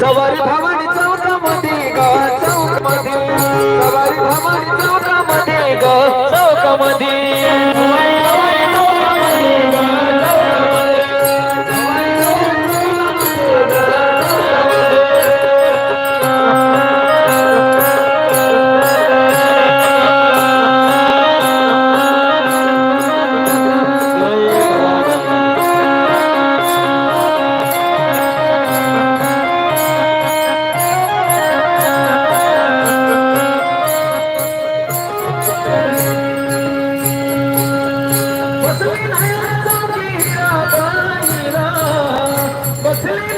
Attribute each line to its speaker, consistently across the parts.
Speaker 1: সবার ভাবা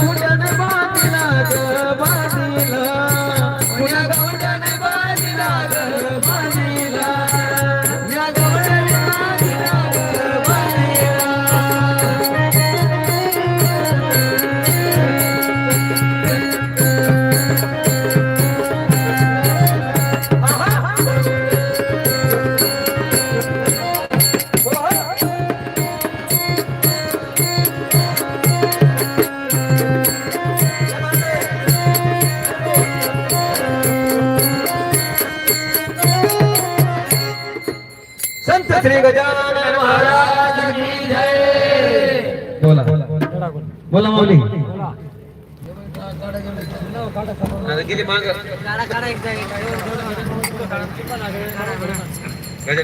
Speaker 1: முடியாது संत श्री गजानन महाराज की जय। बोला. बोला माऊली गजानन